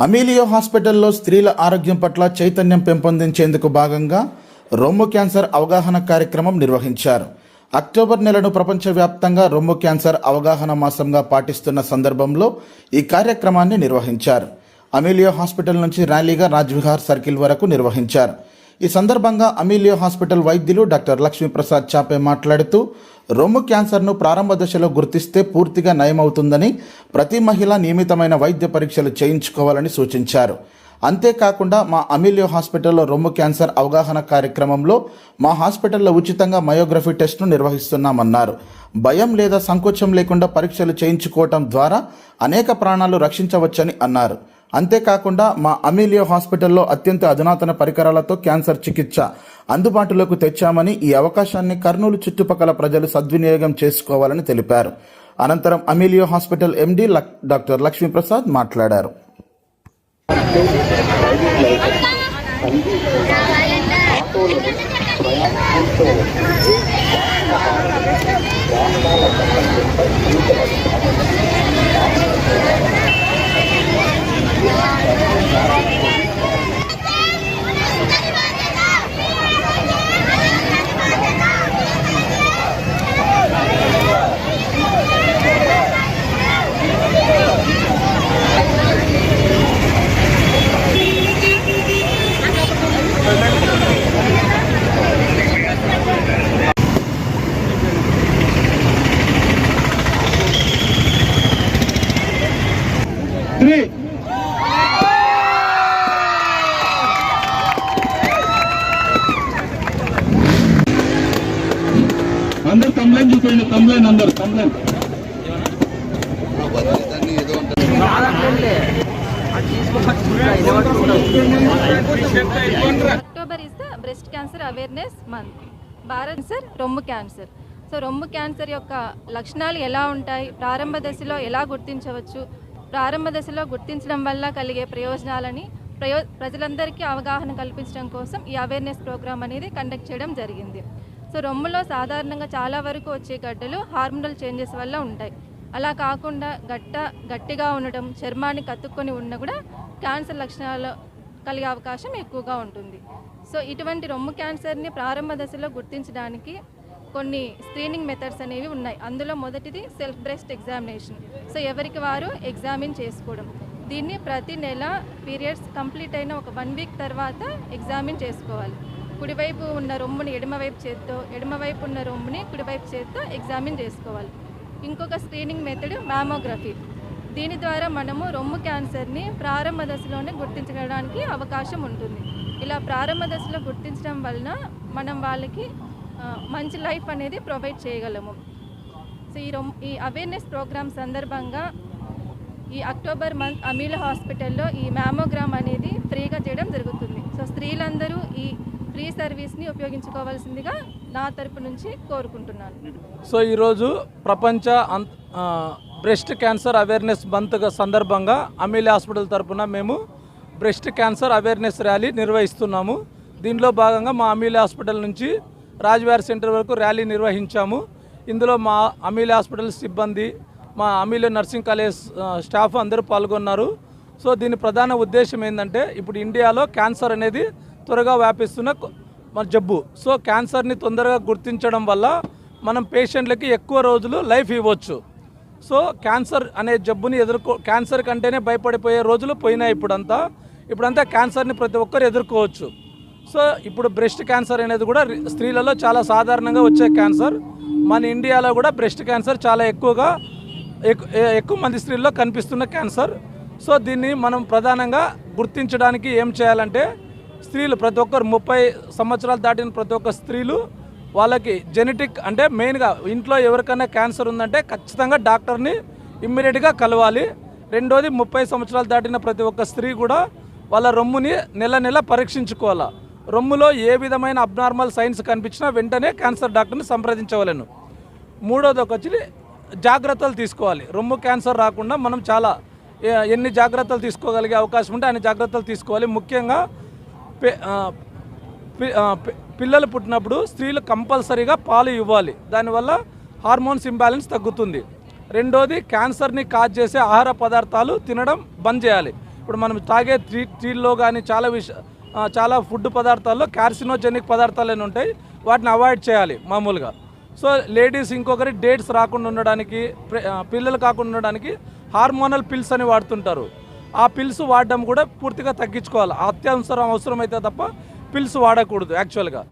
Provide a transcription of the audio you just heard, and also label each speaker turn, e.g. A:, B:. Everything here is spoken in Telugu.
A: అమీలియో హాస్పిటల్లో స్త్రీల ఆరోగ్యం పట్ల చైతన్యం పెంపొందించేందుకు భాగంగా రొమ్ము క్యాన్సర్ అవగాహన కార్యక్రమం నిర్వహించారు. అక్టోబర్ నెలను ప్రపంచవ్యాప్తంగా రొమ్ము క్యాన్సర్ అవగాహన మాసంగా పాటిస్తున్న సందర్భంలో ఈ కార్యక్రమాన్ని నిర్వహించారు. అమీలియో హాస్పిటల్ నుంచి ర్యాలీగా రాజ్విహార్ సర్కిల్ వరకు నిర్వహించారు. ఈ సందర్భంగా అమీలియో హాస్పిటల్ వైద్యులు డాక్టర్ లక్ష్మీప్రసాద్ చాపే మాట్లాడుతూ రొమ్ము క్యాన్సర్ను ప్రారంభ దశలో గుర్తిస్తే పూర్తిగా నయమవుతుందని ప్రతి మహిళ నియమితమైన వైద్య పరీక్షలు చేయించుకోవాలని సూచించారు. అంతేకాకుండా మా అమీలియో హాస్పిటల్లో రొమ్ము క్యాన్సర్ అవగాహన కార్యక్రమంలో మా హాస్పిటల్లో ఉచితంగా మయోగ్రఫీ టెస్ట్ను నిర్వహిస్తున్నామన్నారు. భయం లేదా సంకోచం లేకుండా పరీక్షలు చేయించుకోవటం ద్వారా అనేక ప్రాణాలు రక్షించవచ్చని అన్నారు. అంతేకాకుండా మా అమీలియో హాస్పిటల్లో అత్యంత అధునాతన పరికరాలతో క్యాన్సర్ చికిత్స అందుబాటులోకి తెచ్చామని ఈ అవకాశాన్ని కర్నూలు చుట్టుపక్కల ప్రజలు సద్వినియోగం చేసుకోవాలని తెలిపారు. అనంతరం అమీలియో హాస్పిటల్ ఎండి లక్- డాక్టర్ లక్ష్మీప్రసాద్ మాట్లాడారు.
B: Three. అందరు కంప్లైంట్ చూపండి కంప్లైంట్ అందరు complaint
C: October is the breast cancer awareness month Bharat sir రొమ్ము క్యాన్సర్ సో రొమ్ము క్యాన్సర్ యొక్క లక్షణాలు ఎలా ఉంటాయి? ప్రారంభ దశలో ఎలా గుర్తించవచ్చు? ప్రారంభ దశలో గుర్తించడం వల్ల కలిగే ప్రయోజనాలని ప్రయో ప్రజలందరికీ అవగాహన కల్పించడం కోసం ఈ అవేర్నెస్ ప్రోగ్రామ్ అనేది కండక్ట్ చేయడం జరిగింది. సో రొమ్ములో సాధారణంగా చాలా వరకు వచ్చే గడ్డలు హార్మోనల్ చేంజెస్ వల్ల ఉంటాయి. అలా కాకుండా గట్ట గట్టిగా ఉండటం చర్మాన్ని కత్తుక్కొని ఉన్న కూడా క్యాన్సర్ లక్షణాలు కలిగే అవకాశం ఎక్కువగా ఉంటుంది. సో ఇటువంటి రొమ్ము క్యాన్సర్ని ప్రారంభ దశలో గుర్తించడానికి కొన్ని స్క్రీనింగ్ మెథడ్స్ అనేవి ఉన్నాయి. అందులో మొదటిది సెల్ఫ్ బ్రెస్ట్ ఎగ్జామినేషన్ సో ఎవరికి వారు ఎగ్జామిన్ చేసుకోవడం. దీన్ని ప్రతి నెల పీరియడ్స్ కంప్లీట్ అయిన ఒక వన్ వీక్ తర్వాత ఎగ్జామిన్ చేసుకోవాలి. కుడివైపు ఉన్న రొమ్ముని ఎడమవైపు చేత్తో ఎడమవైపు ఉన్న రొమ్ముని కుడివైపు చేత్తో ఎగ్జామిన్ చేసుకోవాలి. ఇంకొక స్క్రీనింగ్ మెథడ్ మ్యామోగ్రఫీ దీని ద్వారా మనము రొమ్ము క్యాన్సర్ని ప్రారంభ దశలోనే గుర్తించడానికి అవకాశం ఉంటుంది. ఇలా ప్రారంభ దశలో గుర్తించడం వలన మనం వాళ్ళకి మంచి లైఫ్ అనేది ప్రొవైడ్ చేయగలము. సో ఈ రొమ్ ఈ అవేర్నెస్ ప్రోగ్రామ్ సందర్భంగా ఈ అక్టోబర్ మంత్ అమీల హాస్పిటల్లో ఈ మ్యామోగ్రామ్ అనేది ఫ్రీగా చేయడం జరుగుతుంది. సో స్త్రీలందరూ ఈ ఫ్రీ సర్వీస్ని ఉపయోగించుకోవాల్సిందిగా నా తరపు నుంచి కోరుకుంటున్నాను.
D: సో ఈరోజు ప్రపంచ బ్రెస్ట్ క్యాన్సర్ అవేర్నెస్ మంత్ సందర్భంగా అమీల హాస్పిటల్ తరపున మేము బ్రెస్ట్ క్యాన్సర్ అవేర్నెస్ ర్యాలీ నిర్వహిస్తున్నాము. దీనిలో భాగంగా మా అమీల హాస్పిటల్ నుంచి రాజువారి సెంటర్ వరకు ర్యాలీ నిర్వహించాము. ఇందులో మా అమీలి హాస్పిటల్ సిబ్బంది మా అమీలి నర్సింగ్ కాలేజ్ స్టాఫ్ అందరూ పాల్గొన్నారు. సో దీని ప్రధాన ఉద్దేశం ఏంటంటే ఇప్పుడు ఇండియాలో క్యాన్సర్ అనేది త్వరగా వ్యాపిస్తున్న మన జబ్బు. సో క్యాన్సర్ని తొందరగా గుర్తించడం వల్ల మనం పేషెంట్లకి ఎక్కువ రోజులు లైఫ్ ఇవ్వచ్చు. సో క్యాన్సర్ అనే జబ్బుని ఎదుర్కో క్యాన్సర్ కంటేనే భయపడిపోయే రోజులు పోయినాయి ఇప్పుడంతా. ఇప్పుడంతా క్యాన్సర్ని ప్రతి ఒక్కరు ఎదుర్కోవచ్చు. సో ఇప్పుడు బ్రెస్ట్ క్యాన్సర్ అనేది కూడా స్త్రీలలో చాలా సాధారణంగా వచ్చే క్యాన్సర్. మన ఇండియాలో కూడా బ్రెస్ట్ క్యాన్సర్ చాలా ఎక్కువగా ఎక్కువ మంది స్త్రీల్లో కనిపిస్తున్న క్యాన్సర్. సో దీన్ని మనం ప్రధానంగా గుర్తించడానికి ఏం చేయాలంటే స్త్రీలు ప్రతి ఒక్కరు ముప్పై సంవత్సరాలు దాటిన ప్రతి ఒక్క స్త్రీలు వాళ్ళకి జెనెటిక్ అంటే మెయిన్గా ఇంట్లో ఎవరికైనా క్యాన్సర్ ఉందంటే ఖచ్చితంగా డాక్టర్ని ఇమ్మీడియట్గా కలవాలి. రెండోది ముప్పై సంవత్సరాలు దాటిన ప్రతి ఒక్క స్త్రీ కూడా వాళ్ళ రొమ్ముని నెల నెల పరీక్షించుకోవాలా. రొమ్ములో ఏ విధమైన అబ్నార్మల్ సైన్స్ కనిపించినా వెంటనే క్యాన్సర్ డాక్టర్ని సంప్రదించవలను. మూడోది ఒక వచ్చి జాగ్రత్తలు తీసుకోవాలి. రొమ్ము క్యాన్సర్ రాకుండా మనం చాలా ఎన్ని జాగ్రత్తలు తీసుకోగలిగే అవకాశం ఉంటే అన్ని జాగ్రత్తలు తీసుకోవాలి. ముఖ్యంగా పే- పిల్లలు పుట్టినప్పుడు స్త్రీలు కంపల్సరీగా పాలు ఇవ్వాలి. దానివల్ల హార్మోన్స్ ఇంబ్యాలెన్స్ తగ్గుతుంది. రెండోది క్యాన్సర్ని కాజ్ చేసే ఆహార పదార్థాలు తినడం బంద్ చేయాలి. ఇప్పుడు మనం తాగే టీ టీల్లో కానీ చాలా విష చాలా ఫుడ్ పదార్థాల్లో కార్సినోజెనిక్ పదార్థాలు అని ఉంటాయి. వాటిని అవాయిడ్ చేయాలి మామూలుగా. సో లేడీస్ ఇంకొకరి డేట్స్ రాకుండా ఉండడానికి పిల్లలు కాకుండా ఉండడానికి హార్మోనల్ పిల్స్ అని వాడుతుంటారు. ఆ పిల్స్ వాడడం కూడా పూర్తిగా తగ్గించుకోవాలి. అత్యవసరం అవసరమైతే తప్ప పిల్స్ వాడకూడదు యాక్చువల్గా.